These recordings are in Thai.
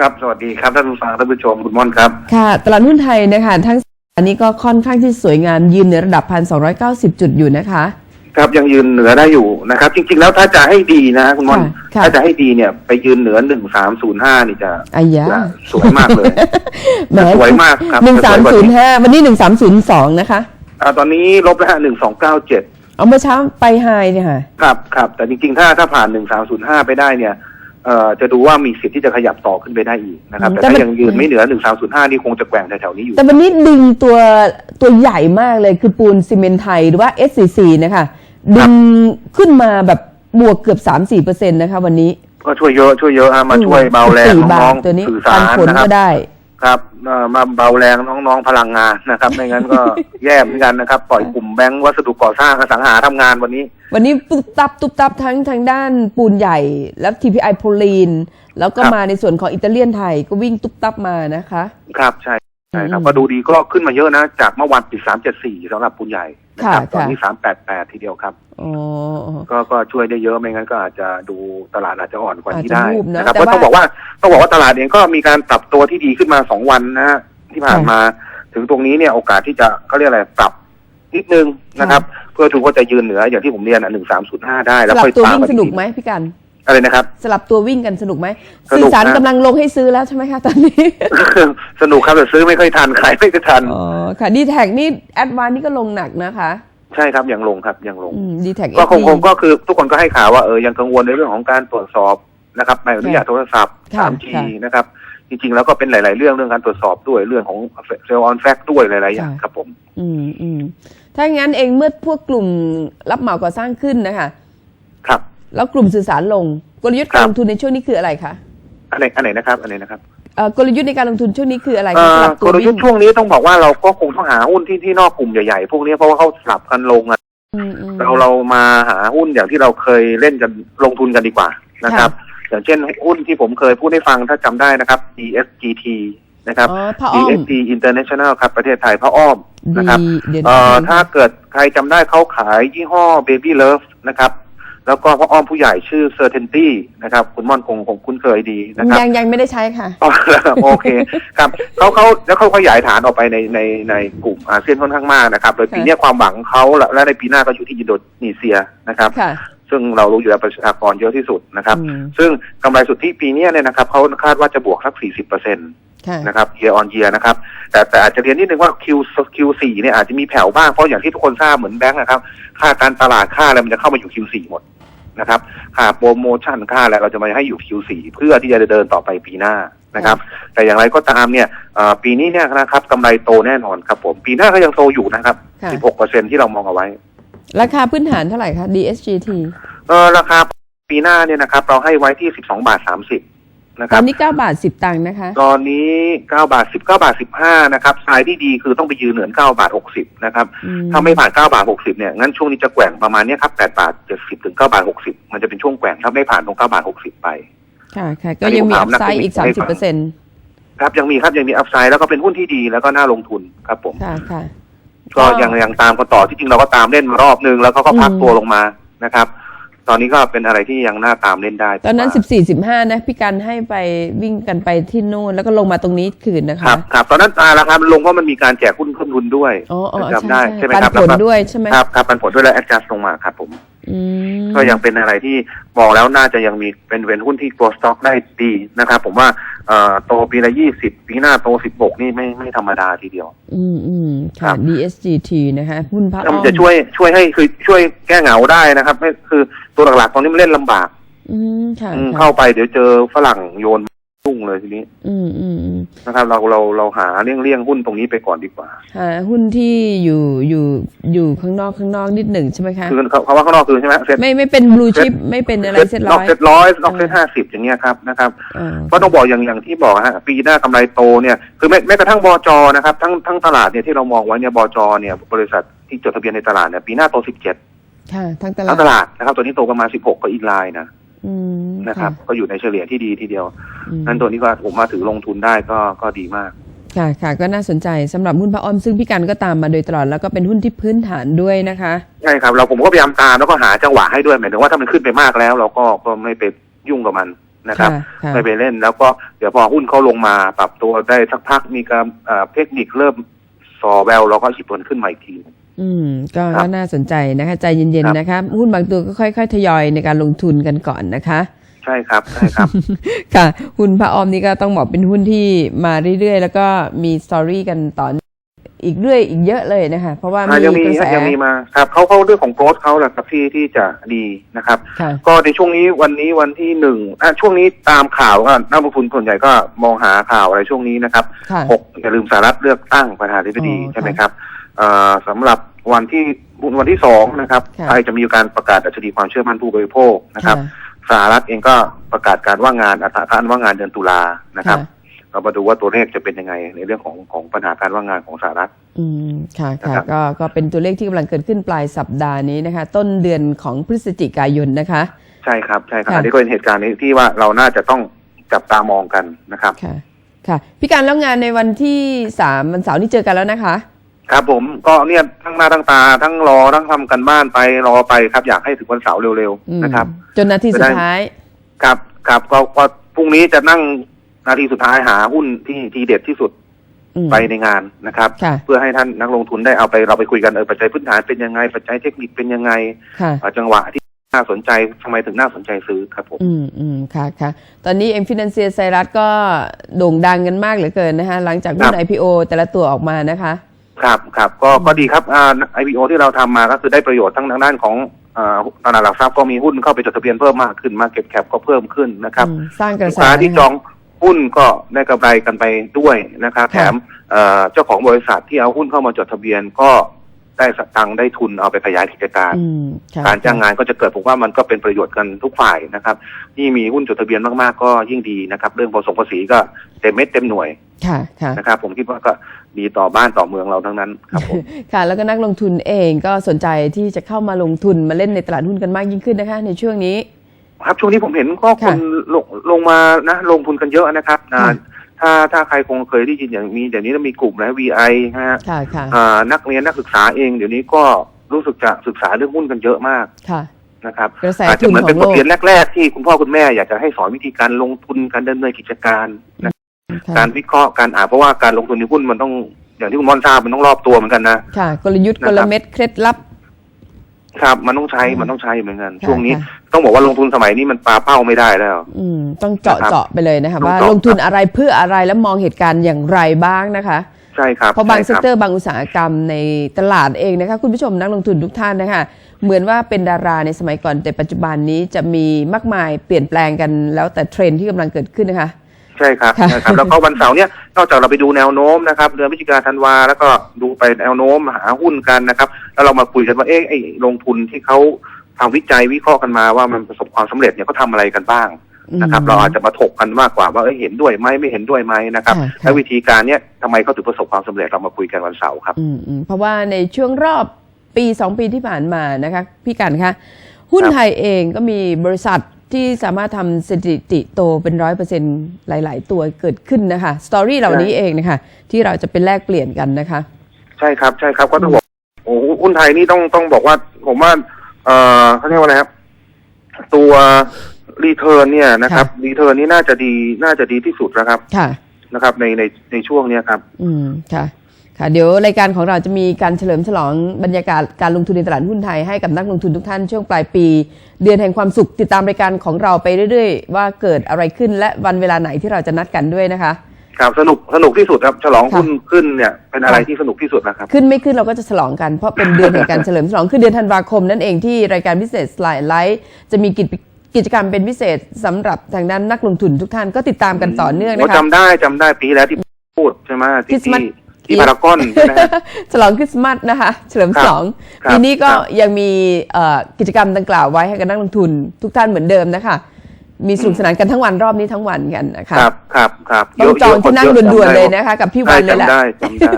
ครับ สวัสดีครับท่านผู้ฟังท่านผู้ชมคุณม่อนครับ ค่ะ ตลาดหุ้นไทยนะคะทั้งอันนี้ก็ค่อนข้างที่สวยงามยืนในระดับ 1,290 จุดอยู่นะคะ ครับยังยืนเหนือได้อยู่นะครับ จริง ๆ แล้วถ้าจะให้ดีนะคุณม่อน ค่ะค่ะ ถ้าจะให้ดีเนี่ย ไปยืนเหนือหนึ่งสามศูนย์ห้านี่จะอายะจะสวยมากเลยแหมสวยมากครับหนึ่งสามศูนย์ห้าวันนี้หนึ่งสามศูนย์สองนะคะ อ่าตอนนี้ลบแล้วฮะหนึ่งสองเก้าเจ็ดเอาเมื่อเช้าไปไฮเนี่ยค่ะ ครับครับแต่จริงๆ ถ้าถ้าผ่านหนึ่งสามศูนย์ห้าไปได้เนี่ย เอ่อจะดูว่ามีสิทธิ์ที่จะขยับต่อขึ้นไปได้อีกนะครับอืมแต่แต่ถ้ามันยังยืนไม่เหนือหนึ่งสามศูนย์ห้านี่คงจะแกว่งแถวๆนี้อยู่ แต่วันนี้ดึงตัวตัวใหญ่มากเลยคือปูนซีเมนต์ไทยหรือว่า SCC นะคะดึงขึ้นมาแบบบวกเกือบ3-4%นะคะวันนี้ ก็ช่วยเยอะช่วยเยอะฮะมาช่วยเบาแรงสี่บาน้อทงตัวนี้ๆสื่อปัสานรผลนะครับก็ได้ ครับเอ่อมาเบาแรงน้องๆพลังงานนะครับ ไม่งั้นก็แย่เหมือนกันนะครับ ปล่อยกลุ่มแบงก์วัสดุก่อสร้างอสังหาทำงานวันนี้ วันนี้ตุ๊บตับตุ๊บตับทั้งทางด้านปูนใหญ่ แล้ว TPI โพลีน แล้วก็ครับมาในส่วนของอิตาเลียนไทยก็วิ่งตุ๊บตับมานะคะ ครับใช่ใช่ครับอืมก็ดูดีก็ขึ้นมาเยอะนะ จากเมื่อวันปิดสามเจ็ดสี่สำหรับปูนใหญ่ นะครับค่ะตอนนี้ค่ะสามแปดแปดทีเดียวครับอ๋อก็ก็ช่วยได้เยอะไม่งั้นก็อาจจะดูตลาดอาจจะอ่อนกว่านี้อาจจะได้วูบนะนะครับแต่ก็ต้องว่าบอกว่าต้องบอกว่าตลาดเองก็มีการปรับตัวที่ดีขึ้นมาสองวันนะฮะที่ผ่านค่ะมา ถึงตรงนี้เนี่ยโอกาสที่จะเขาเรียกอะไรปรับนิดนึงนะครับ เพื่อถือว่าจะยืนเหนืออย่างที่ผมเรียนอะหนึ่งสามศูนย์ห้าได้สแล้วลับค่อยตัวตามวิ่งมาสอีกนุกทีไหมพี่กัน อะไรนะครับสลับตัววิ่งกันสนุกไหมสนุกสื่อสารนะกำลังลงให้ซื้อแล้วใช่ไหมคะตอนนี้ สนุกครับแต่ซื้อไม่ค่อยทันขายไม่ค่อยทัน อ๋อค่ะดีแท็กนี่แอดวานนี่ก็ลงหนักนะคะใช่ครับยังลงครับยังลงดีแท็กก็คงคงก็คือทุกคนก็ให้ข่าวว่าเออยังกังวลในเรื่องของการตรวจสอบนะครับใบอนุญาตโทรศัพท์ค่ะ 3G ค่ะนะครับ จริงๆแล้วก็เป็นหลาย ๆ เรื่องเรื่องการตรวจสอบด้วยเรื่องของเซลล์ออนแฟกด้วยหลายๆอย่างค่ะครับผม อืมอืมถ้างั้นเองเมื่อพวกกลุ่มรับเหมาก่อสร้างขึ้นนะคะ ครับ แล้วกลุ่มสื่อสารลงกลยุทธ์ครัการบลงทุนในช่วงนี้คืออะไรคะอันไหนอันไหนนะครับอันไหนนะครับเอ่อกลยุทธ์ในการลงทุนช่วงนี้คืออะไรเอ่คะสอลับกตัวลยุวิ่ทงธ์ช่วงนี้ต้องบอกว่าเราก็คงต้องหาหุ้นที่ที่นอกกลุ่มใหญ่ๆพวกนี้เพราะว่าเขาสลับกันลงอะอืมอืมเราเรามาหาหุ้นอย่างที่เราเคยเล่นกันลงทุนกันดีกว่านะครับ อย่างเช่นหุ้นที่ผมเคยพูดให้ฟังถ้าจำได้นะครับ DSGT นะครับอ๋อพระอ้อม DSG International ครับประเทศไทยพระอ้อมนะครับดีเดี๋ยวเอ่อนะถ้าเกิดใครจำได้เขาขายยี่ห้อ Baby Love นะครับ แล้วก็พระอ้อมผู้ใหญ่ชื่อ Certainty นะครับ คุณม่อนคงคงคุ้นเคยดีนะครับยังยังไม่ได้ใช้ค่ะอ๋อโอเคครับเขาเขาแล้วเขาขยายฐานออกไปในในในกลุ่มอาเซียนค่อนข้างมากนะครับโดยปีเนี้ยความหวังของเขาและและในปีหน้าก็อยู่ที่อินโดนีเซียนะครับค่ะซึ่งเรารู้อยู่แล้วประชากรเยอะที่สุดนะครับอืมซึ่งกำไรสุทธิปีเนี้ยเนี่ยนะครับเขาคาดว่าจะบวกสัก 40เปอร์เซ็นต์ค่ะ นะครับ year on year นะครับ แต่แต่อาจจะเรียนนิดนึงว่า Q Q4 เนี่ยอาจจะมีแผ่วบ้าง เพราะอย่างที่ทุกคนทราบเหมือนแบงค์นะครับ ค่าการตลาดค่าอะไรมันจะเข้ามาอยู่ Q4 หมดนะครับค่าโปรโมชั่นค่าอะไรเราจะมาให้อยู่ Q4 เพื่อที่จะเดินต่อไปปีหน้านะครับ แต่อย่างไรก็ตามเนี่ยเอ่อปีนี้เนี่ยนะครับกำไรโตแน่นอนครับผม ปีหน้าก็ยังโตอยู่นะครับค่ะ16เปอร์เซ็นที่เรามองเอาไว้ ราคาพื้นฐานเท่าไหร่คะ DSGT เออราคาปีหน้าเนี่ยนะครับเราให้ไว้ที่ 12 บาท 30 นะคตอรับนนี้9บาท10ตังค์นะคะ ตอนนี้9บาท19บาท15นะครับสายที่ดีคือต้องไปยืนเหนือ9บาท60นะครับอืถ้าไม่ผ่าน9บาท60เนี่ยงั้นช่วงนี้จะแกว่งประมาณเนี้ยครับ8บาท70ถึง9บาท60มันจะเป็นช่วงแกว่งถ้าไม่ผ่านตรง9บาท60ไปค่ะค่ะก็ยังมีอัพไซด์อีก30เปอร์เซ็นต์ครับยังมีครับยังมีอัพไซด์แล้วก็เป็นหุ้นที่ดีแล้วก็น่าลงทุนครับผมค่ะค่ะก็ก็ยังยังตามกันต่อที่จริงเราก็ตามเล่นมารอบนึงแล้วเขาก็พักอืมตัวลงมานะครับ ตอนนี้ก็เป็นอะไรที่ยังน่าตามเล่นได้ ตอนนั้นผมว่า14 15นะพี่กันให้ไปวิ่งกันไปที่นู่นแล้วก็ลงมาตรงนี้คืนนะคคะรับครับตอนนั้นอ่าราคามันลงเพราะมันมีการแจกหุ้นเพิ่มทุนด้วยอ๋ออ๋อจำได้ใช่ไหมปันครับผลแล้วก็ด้วยใช่ไหมครับครับปันผลด้วยแล้วแอดจัสลงมาครับผมอืมก็ยังเป็นอะไรที่มองแล้วน่าจะยังมีเป็นเป็นหุ้นที่ grow stock ได้ดีนะครับ ผมว่าเอ่อโตปีละยี่สิบปีหน้าโตสิบหกนี่ไม่ไม่ธรรมดาทีเดียว อืมอืมครัค่ะบ DSGT นะคะหุ้นพระแล้วอ้อมันมจะช่วยช่วยให้คือช่วยแก้เหงาได้นะครับไม่คือ ตัวหลักๆตอนนี้มันเล่นลำบาก อืมค่ะอืมค่ะเข้าไปเดี๋ยวเจอฝรั่งโยนพุ่งเลยทีนี้อืมอืมอืมนะครับเราเราเราหาเลี่ยงเลี่ยงหุ้นตรงนี้ไปก่อนดีกว่าหาหุ้นที่อยู่อยู่อยู่ข้างนอกข้างนอกนิดหนึ่งใช่ไหมคะคือเขาเขาว่าข้างนอกคือใช่ไหมเซ็ตไม่ไม่เป็นบลูชิปไม่เป็นอะไรเซ็ตนร้ออกยเซ็ตร้อยนอกเซ็ตห้าสิบอย่างเงี้ยครับนะครับอ่าก็ต้องบอกอย่างอย่างที่บอกฮะปีหน้ากำไรโตเนี่ยคือแม้แม้กระทั่งบจนะครับทั้งทั้งตลาดเนี่ยที่เรามองไว้เนี่ยบจเนี่ยบริษัทที่จดทะเบียนในตลาดเนี่ยปีหน้าโต17 ค่ะทั้งตลาทั้ดงตลาดนะครับตัวนี้โตประมาณ16ก็อีกไลน์นะอืมนะครับ ก็อยู่ในเฉลี่ยที่ดีทีเดียวอืมนั้นตัวนี้ก็ผมมาถือลงทุนได้ก็ก็ดีมากค่ะค่ะก็น่าสนใจสำหรับหุ้นพระอ้อมซึ่งพี่กันก็ตามมาโดยตลอดแล้วก็เป็นหุ้นที่พื้นฐานด้วยนะคะใช่ครับ เราผมก็พยายามตามแล้วก็หาจังหวะให้ด้วยหมายถึงว่าถ้ามันขึ้นไปมากแล้ว เราก็ก็ไม่ไปยุ่งกับมันนะครับค่ะไม่ไปเล่นแล้วก็เดี๋ยวพอหุ้นเขาลงมาปรับตัวได้สักพักมีการเอ่อเทคนิคเริ่มสอแววเราก็หยิบมันขึ้นมาอีกที อืมก็ครับก็น่าสนใจนะคะ ใจเย็นครับๆนะคะหุ้นบางตัวก็ค่อย ๆ ทยอยในการลงทุนกันก่อนนะคะ ใช่ครับใช่ครับ ค่ะ หุ้นพระออมนี่ก็ต้องบอกเป็นหุ้นที่มาเรื่อยๆ แล้วก็มีสตอรี่กันต่อเนื่องอีกเรื่อยอีกเยอะเลยนะคะ เพราะว่าอะมียังมีกระแสยังมีมาครับเขาเขาเรื่องของโกรธเขาแหละครับที่ที่จะดีนะครับค่ะก็ในช่วงนี้วันนี้วันที่หนึ่งอะช่วงนี้ตามข่าวก็นักลงทุนส่วนใหญ่ก็มองหาข่าวอะไรช่วงนี้นะครับค่ะหกอย่าลืมสหรัฐเลือกตั้งประธานาธิบดีอ๋อใช่ไหมครับเอ่อ สำหรับวันที่วันที่สองนะครับค่ะไทยจะมีการประกาศดัชนีความเชื่อมั่นผู้บริโภคนะครับค่ะสหรัฐเองก็ประกาศการว่างงานอัตราการว่างงานเดือนตุลานะครับค่ะเรามาดูว่าตัวเลขจะเป็นยังไงในเรื่องของของปัญหาการว่างงานของสหรัฐ อืมค่ะค่ะนะครับก็ก็เป็นตัวเลขที่กำลังเกิดขึ้นปลายสัปดาห์นี้นะคะ ต้นเดือนของพฤศจิกายนนะคะ ใช่ครับใช่ครับค่ะอันนี้ก็เป็นเหตุการณ์นี้ที่ว่าเราน่าจะต้องจับตามองกันนะครับค่ะค่ะพี่การแล้วงานในวันที่สามวันเสาร์นี่เจอกันแล้วนะคะ ครับผมก็เนี่ยทั้งหน้าทั้งตาทั้งรอทั้งทำกันบ้านไปรอไปครับ อยากให้ถึงวันเสาร์เร็วอืมๆนะครับ จนนาทีสุดท้ายครับครับก็ก็พรุ่งนี้จะนั่งนาทีสุดท้ายหาหุ้นที่ทีเด็ดที่สุดอืมไปในงานนะครับค่ะเพื่อให้ท่านนักลงทุนได้เอาไปเราไปคุยกันเออปัจจัยพื้นฐานเป็นยังไง ปัจจัยเทคนิคเป็นยังไงค่ะเอ่อจังหวะที่น่าสนใจทำไมถึงน่าสนใจซื้อครับผมอืมอืมค่ะค่ะตอนนี้เอ็มฟินแลนเซียไซรัสก็โด่งดังกันมากเหลือเกินนะคะหลังจากหุ้น IPO แต่ละตัวออกมานะคะ ครับครับก็ก็ดีครับอ่า IPO ที่เราทำมาก็คือได้ประโยชน์ทั้งทางด้านของอ่าตลาดหลักทรัพย์ก็มีหุ้นเข้าไปจดทะเบียนเพิ่มมากขึ้นมาเก็ตแคปก็เพิ่มขึ้นนะครับอืมสร้างกระลูกแสค้าที่นะคะจองหุ้นก็ได้กำไรกันไปด้วยนะครับค่ะแถมเอ่อเจ้าของบริษัทที่เอาหุ้นเข้ามาจดทะเบียนก็ได้สตังค์ได้ทุนเอาไปขยายกิจการอืมค่ะการจ้างงานก็จะเกิดผมว่ามันก็เป็นประโยชน์กันทุกฝ่ายนะครับที่งมีหุ้นจดทะเบียนมากๆก็ยิ่งดีนะครับ เรื่องภาษีภาษีก็เต็มเม็ดเต็มหน่วย ค่ะค่ะนะครับผมคิดว่าก็ดีต่อบ้านต่อเมืองเราทั้งนั้นครับผมค่ะ แล้วก็นักลงทุนเองก็สนใจที่จะเข้ามาลงทุนมาเล่นในตลาดหุ้นกันมากยิ่งขึ้นนะคะ ในช่วงนี้ ครับช่วงนี้ผมเห็นก็คค่ะนลงลงมานะลงทุนกันเยอะนะครับอ่าค่ะถ้าถ้าใครคงเคยได้ยินอย่างมีเดี๋ยวนี้มีกลุ่มนะ VI นะฮะค่ะค่ะอ่านักเรียนนักศึกษาเองเดี๋ยวนี้ก็รู้สึกจะศึกษาเรื่องหุ้นกันเยอะมากค่ะนะครับกระแสอาจทุจะนเหมือนขอเป็นงบโลทกเรียนแรก ๆ ที่คุณพ่อคุณแม่อยากจะให้สอนวิธีการลงทุนการดำเนินกิจการนะค่ะ การวิเคราะห์การอ่านเพราะว่าการลงทุนในหุ้นมันต้องอย่างที่คุณม่อนทราบมันต้องรอบตัวเหมือนกันนะค่ะ กลยุทธ์นะกครับลเม็ดเคล็ดลับ ครับมันต้องใช้ค่ะมันต้องใช้เหมือนกันค่ะช่วงนี้ค่ะต้องบอกว่าลงทุนสมัยนี้มันปลาเป้าไม่ได้แล้ว อืม ต้องเจาะนะครับเจาะไปเลยนะคะต้องว่าเจาะลงทุนอะไรเพื่ออะไรแล้วมองเหตุการณ์อย่างไรบ้างนะคะใช่ครับเพราะบางเซใช่กคเตอร์บางอุตสาหกรรมในตลาดเองนะคะคุณผู้ชมนักลงทุนทุกท่านนะคะเหมือนว่าเป็นดาราในสมัยก่อนแต่ปัจจุบันนี้จะมีมากมายเปลี่ยนแปลงกันแล้วแต่เทรนด์ที่กำลังเกิดขึ้นนะคะ ใช่ครับค่ะใช่ครับ แล้วก็วันเสาร์เนี้ยนอกจากเราไปดูแนวโน้มนะครับเดือนพฤศจิกาธันวาแล้วก็ดูไปแนวโน้มหาหุ้นกันนะครับ แล้วเรามาคุยกันว่าเอ๊ะไอ้ลงทุนที่เขาทำวิจัยวิเคราะห์กันมาว่ามันประสบความสำเร็จเนี่ยเขาทำอะไรกันบ้างนะครับ เราอาจจะมาถกกันมากกว่าว่าเอ้ยเห็นด้วยไหมไม่เห็นด้วยไหมนะครับค่ะและวิธีการเนี้ยทำไมเขาถึงประสบความสำเร็จเรามาคุยกันวันเสาร์ครับอืมอืมเพราะว่าในช่วงรอบปีสองปีที่ผ่านมานะคะพี่กันคะหุ้นครับไทยเองก็มีบริษัท ที่สามารถทำสถิติโตเป็นร้อยเปอร์เซ็นหลาย ๆ ตัวเกิดขึ้นนะคะสตอรี่เหล่านี้เองนะคะที่เราจะเป็นแลกเปลี่ยนกันนะคะ ใช่ครับใช่ครับก็ต้องบอกโอ้โหหุ้นไทยนี่ต้องต้องบอกว่าผมว่าเอ่อเขาเรียกว่าอะไรครับ ตัวรีเทิร์นเนี่ยนะครับรีเทิร์นนี่น่าจะดีน่าจะดีที่สุดนะครับ ค่ะนะครับ ในในในช่วงเนี้ยครับ อืมค่ะ ค่ะเดี๋ยวรายการของเราจะมีการเฉลิมฉลองบรรยากาศการลงทุนในตลาดหุ้นไทยให้กับนักลงทุนทุกท่านช่วงปลายปี เดือนแห่งความสุขติดตามรายการของเราไปเรื่อยๆ ว่าเกิดอะไรขึ้นและวันเวลาไหนที่เราจะนัดกันด้วยนะคะ ครับสนุกสนุกที่สุดครับฉลองค่ะหุ้นขึ้นเนี่ยเป็นอะไรค่ะที่สนุกที่สุดนะครับขึ้นไม่ขึ้นเราก็จะฉลองกันเพราะเป็นเดือนแห่งการเฉลิมฉลองคือเดือนธันวาคมนั่นเองที่รายการพิเศษสไลด์ไลท์จะมีกิจกิจกรรมเป็นพิเศษสำหรับทางด้านนักลงทุนทุกท่านก็ติดตามกันต่อเนื่องโอ้นะคะจำได้จำได้ปีแล้วที่พูดใช่ไหมคริที่สต์มาส ที่ที่พารากอนใช่ไหมฮะฉลองคริสต์มาสนะคะ เฉลิมฉลองครับปีนี้ก็ครับยังมีเอ่อกิจกรรมดังกล่าวไว้ให้กับนักลงทุนทุกท่านเหมือนเดิมนะคะ มีสนุกสนานกันทั้งวันรอบนี้ทั้งวันกันนะคะครับครับครับต้องจองที่นั่งเยะด่วนๆจำไเลยนะคะ กับพี่วันเลยแหละจำได้จำได้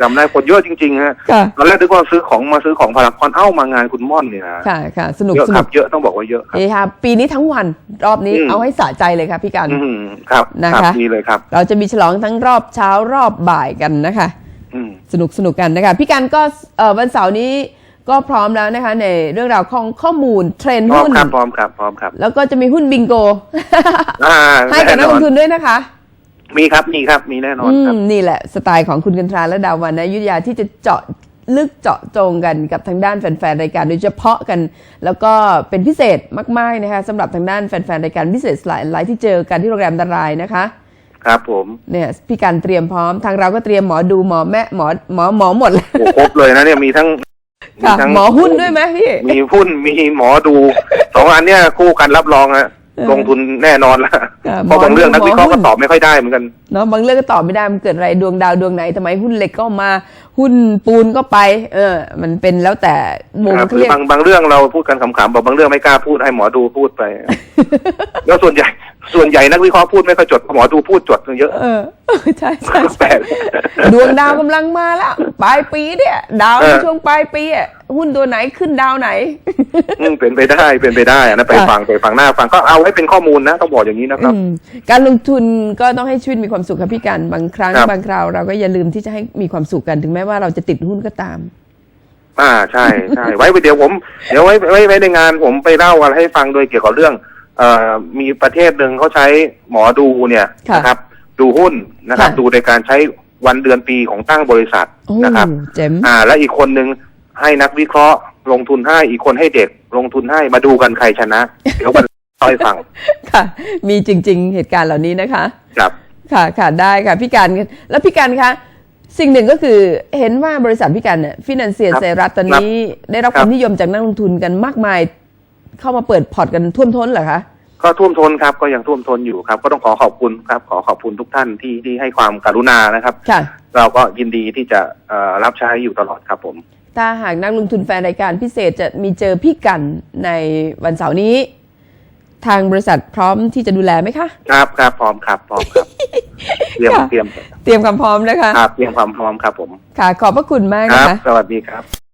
จำได้คนเยอะจริงๆฮะค่ะตอนแรกนึกว่าซื้อของมาซื้อของพารากอนเอ้ามางานคุณม่อนเนี่ยนะค่ะค่ะสนุกเยอะสคนุรักบเยอะต้องบอกว่าเยอะครับเฮฮาปีนี้ทั้งวันรอบนี้อืมเอาให้สะใจเลยค่ะพี่กันอืมครับนะคะครับดีเลยครับ เราจะมีฉลองทั้งรอบเช้ารอบบ่ายกันนะคะอืมสนุกสนุกกันนะคะพี่กันก็เอ่อวันเสาร์นี้ ก็พร้อมแล้วนะคะ ในเรื่องราวของข้อมูลเทรนด์พร้อมหุ้น ครับพร้อมครับพร้อมครับแล้วก็จะมีหุ้นบิงโก อ่าให้กับนักลงทุนแอด้วยนะคะ มีครับมีครับมีแน่นอนอืครับ ม นี่แหละสไตล์ของคุณกันทราและดาวันนะยุทธยาที่จะเจาะลึกเจาะจงกันกับทางด้านแฟนๆรายการโดยเฉพาะกัน แล้วก็เป็นพิเศษมากๆนะคะสำหรับทางด้านแฟนๆรายการพิเศษหลายหลายที่เจอกันที่โรงแรมดารายนะคะ ครับผมเนี่ยพี่การเตรียมพร้อมทางเราก็เตรียมหมอดูหมอแม่หมอหมอหมอหมดแล้ว โอ้ครบเลยนะเนี่ยมีทั้ง ค่ะทั้งหมอหุ้นด้วยไหมพี่ มีหุ้นมีหมอดูสองอันเนี้ยคู่กันรับรองฮะเออลงทุนแน่นอนละค่ะเพราะบางเรื่องนักวิเคราะห์หมอหุ้ก็น ตอบไม่ค่อยได้เหมือนกัน เนาะบางเรื่องก็ตอบไม่ได้มันเกิดอะไรดวงดาวดวงไหนทำไมหุ้นเหล็กก็มา หุ้นปูนก็ไป เออ มันเป็นแล้วแต่มุมครับเขาคือเรียกบางบางเรื่องเราพูดกันขำๆบอกบางเรื่องไม่กล้าพูดให้หมอดูพูดไป แล้วส่วนใหญ่ ส่วนใหญ่นักวิเคราะห์พูดไม่ค่อยจดหมอดูพูดจดเยอะ เออใช่ใช่แปลใช่กดวงดาวกำลังมาแล้วปลายปีเนี่ย ดาวในเออ ช่วงปลายปีอะหุ้นตัวไหนขึ้นดาวไหน อืมเป็นไปได้เป็นไปได้นะไปค่ะฟังไปฟังหน้าฟังก็เอาให้เป็นข้อมูลนะต้องบอกอย่างนี้นะครับ อืมการลงทุนก็ต้องให้ชีวิตมีความสุขครับพี่การบางครั้ง ครับ บางคราวเราก็อย่าลืมที่จะให้มีความสุขกันถึงแม้ว่าเราจะติดหุ้นก็ตาม อ่าใช่ใช่ไว้เดี๋ยวผม เดี๋ยวไว้ไว้ไว้ในงานผมไปเล่าอะไรให้ฟังโดยเกี่ยวกับเรื่อง เอ่อมีประเทศหนึ่งเขาใช้หมอดูเนี่ยค่ะนะครับ ดูหุ้นนะครับค่ะดูในการใช้วันเดือนปีของตั้งบริษัทโอ้นะครับเจ๋มอ่า และอีกคนหนึ่งให้นักวิเคราะห์ลงทุนให้อีกคนให้เด็กลงทุนให้มาดูกันใครชนะ เดี๋ยวมันต่อยฟัง ค่ะ มีจริง ๆ เหตุการณ์เหล่านี้นะคะ ครับ ค่ะค่ะได้ค่ะพี่การแล้วพี่การคะ สิ่งหนึ่งก็คือเห็นว่าบริษัทพี่การเนี่ยฟินแลนเซียครับเซรัตตอนนี้ได้รับคครับวามนิยมจากนักลงทุนกันมากมาย เข้ามาเปิดพอร์ตกันท่วมท้นเหรอคะก็ท่วมท้นครับก็ยังท่วมท้นอยู่ครับ ก็ต้องขอขอบคุณครับ ขอขอบคุณทุกท่านที่ที่ให้ความกรุณานะครับค่ะเราก็ยินดีที่จะเอ่อรับใช้อยู่ตลอดครับผม ถ้าหากนักลงทุนแฟนรายการพิเศษจะมีเจอพี่กันในวันเสาร์นี้ ทางบริษัทพร้อมที่จะดูแลไหมคะ ครับครับพร้อมครับพร้อมครับเตรียมค่ะ เตรียมเตรียมความพร้อมนะคะ ครับเตรียมความพร้อมครับผมค่ะ ขอบพระคุณมากคนะรับคะ สวัสดีครับ